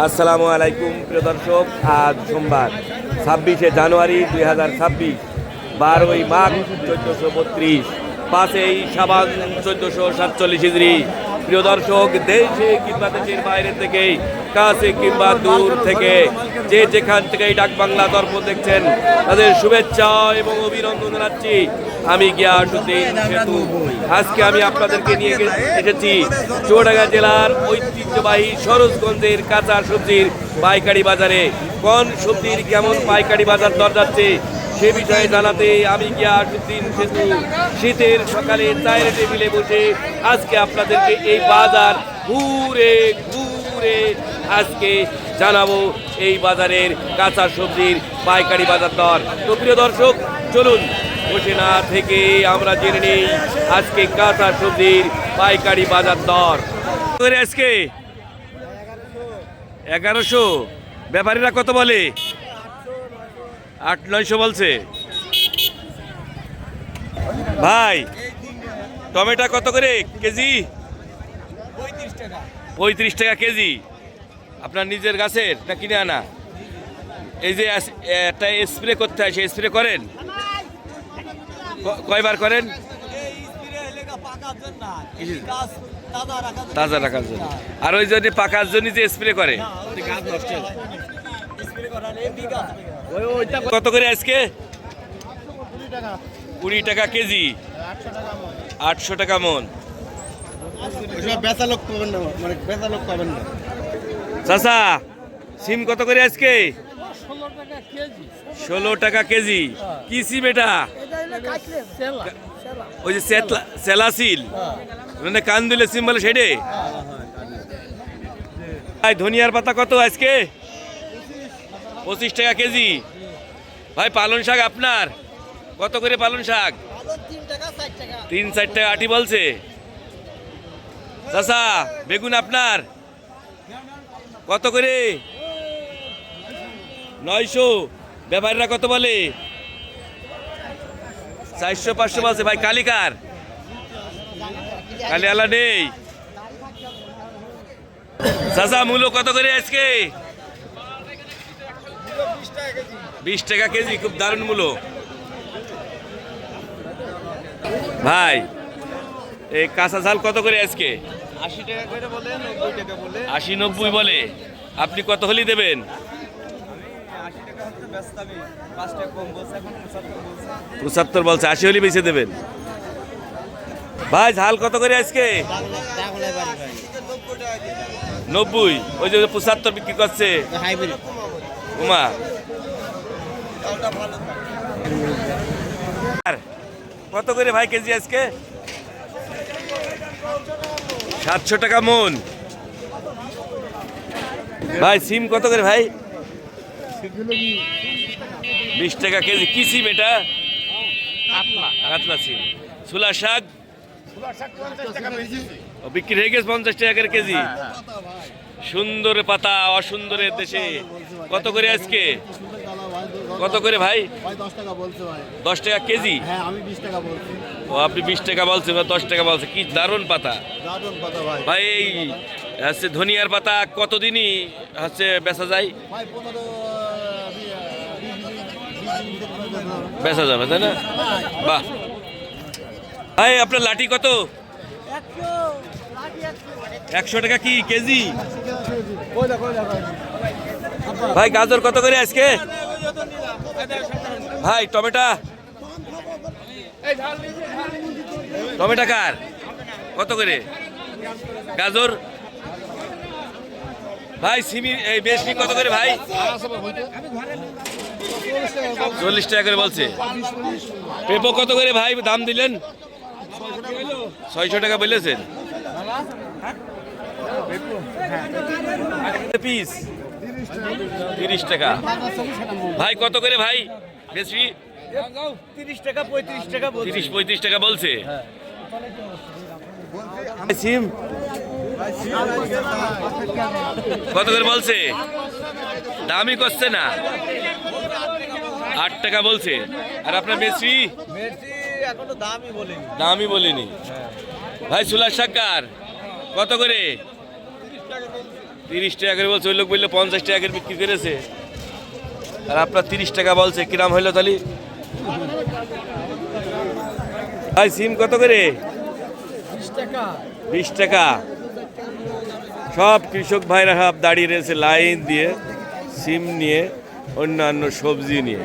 আসসালামু আলাইকুম, প্রিয় দর্শক। আজ সোমবার, ছাব্বিশে জানুয়ারি দুই হাজার ছাব্বিশ, বারোই মাঘ চোদ্দোশো বত্রিশ, পাঁচই সাবান চোদ্দোশো সাতচল্লিশ ইজরি প্রিয় দর্শক, দেশে কিংবা দেশের বাইরে থেকে কাছে কিংবা দূর থেকে যে যেখান থেকে এই ডাক বাংলা দর্প দেখছেন, তাদের শুভেচ্ছা এবং অভিনন্দন জানাচ্ছি। আমি গিয়াসুদ্দিন সেতু। আজকে আমি আপনাদেরকে নিয়ে এসেছি চুয়াডাঙ্গা জেলার ঐতিহ্যবাহী সরোজগঞ্জের কাঁচা সবজির পাইকারি বাজারে। কোন সবজির কেমন পাইকারি বাজার দর যাচ্ছে সে বিষয়ে জানাতে আমি গিয়াসুদ্দিন সেতু শীতের সকালে চায়ের টেবিলে বসে আজকে আপনাদেরকে এই বাজার ঘুরে ঘুরে আজকে জানাব এই বাজারের কাঁচা সবজির পাইকারি বাজার দর। তো প্রিয় দর্শক, চলুন, বসে না থেকে আমরা জেনে নিই আজকে কাঁচা সবজির পাইকারি বাজার দর। আজকে এগারোশো। ব্যাপারীরা কত বলে? আট, নয়শো বলছে। ভাই, টমেটো কত করে কেজি? পঁয়ত্রিশ টাকা কেজি। আপনার নিজের গাছের না কিনে আনা? এই যে একটা স্প্রে করতে হয়, সেই স্প্রে করেন? কয়বার করেন? তাজা রাখার জন্য। আর ওই জন্য পাকার জন্য যে স্প্রে করে? কত করে আজকে? কুড়ি টাকা কেজি। আটশো টাকা মন। ওইসব বেচা লোক পাবেন না মানে বেচা লোক পাবেন না। চাচা সিম কত করে আজকে? ষোলো টাকা কেজি। কি সিম এটা? ওই যে সেলাসিল। মানে কান দিলে সিম বলে সেটে ধনিয়ার পাতা কত আজকে? পঁচিশ টাকা কেজি। ভাই, পালন শাক আপনার? কত করে পালন শাক? তিন, চার টাকা আটি বলছে। চাচা, বেগুন আপনার? কত করে? নয়শো। ব্যাপারীরা কত বলে? চারশো, পাঁচশো বলছে। ভাই কালিকার কালিয়ালা নেই। চাচা, মূল্য কত করে আজকে? বিশ টাকা কেজি খুব দারুণ মূল্য ভাই এই কাঁচা ঝাল কত করে আজকে? আশি টাকা করে বলে নব্বই টাকা বলে। আশি নব্বই বলে। আপনি কত হলি দেবেন? পঁচাত্তর বলছে আশি হলি বেঁচে দেবেন। ভাই ঝাল কত করে আজকে? নব্বই ওই যে পঁচাত্তর বিক্রি করছে। উমা। কত করে ভাই কেজি আজকে? সাতশো টাকা মন। ভাই, সিম কত করে ভাই? বিশ টাকা কেজি। কি সিম এটা? কাতলা সিম। ছোলা শাক? বিক্রি হয়ে গেছে পঞ্চাশ টাকা করে কেজি। সুন্দর পাতা, অসুন্দরের দেশে। কত করে আজকে কত করে ভাই দশ টাকা কেজি হ্যাঁ ও আপনি বিশ টাকা বলছেন দশ টাকা বলছে কি দারুণ পাতা ভাই এই হচ্ছে ধনিয়ার পাতা কতদিনই হচ্ছে বেচা যায় বেচা যাবে তাই না বাহ ভাই আপনার লাঠি কত একশো টাকা কি কেজি ভাই গাজর কত করে আজকে? ভাই টমেটো। টমেটো কার? কত করে? গাজর? ভাই সিমি এই বেশনি কত করে ভাই? চল্লিশ টাকা করে বলছে। পেপো কত করে ভাই? দাম দিলেন? ছয়শো টাকা বলেছেন। পিস তিরিশ টাকা। ভাই কত করে ভাই? বেশি? তিরিশ টাকা পঁয়ত্রিশ টাকা তিরিশ পঁয়ত্রিশ টাকা বলছে। সিম। কত করে বলছে? দামই করছে না। আট টাকা বলছে। আর আপনার বেশি? দামই দামই বলিনি। ভাই সুলার সাকার কত করে? তিরিশ টাকা করে বলছে, ওই লোক বললে পঞ্চাশ টাকা করে বিক্রি করেছে। আর আপনার তিরিশ টাকা বলছে, কিরাম হইল তাহলে? ভাই, সিম কত করে? বিশ টাকা। সব কৃষক ভাইরা সব দাঁড়িয়ে রয়েছে লাইন দিয়ে, সিম নিয়ে, অন্যান্য সবজি নিয়ে।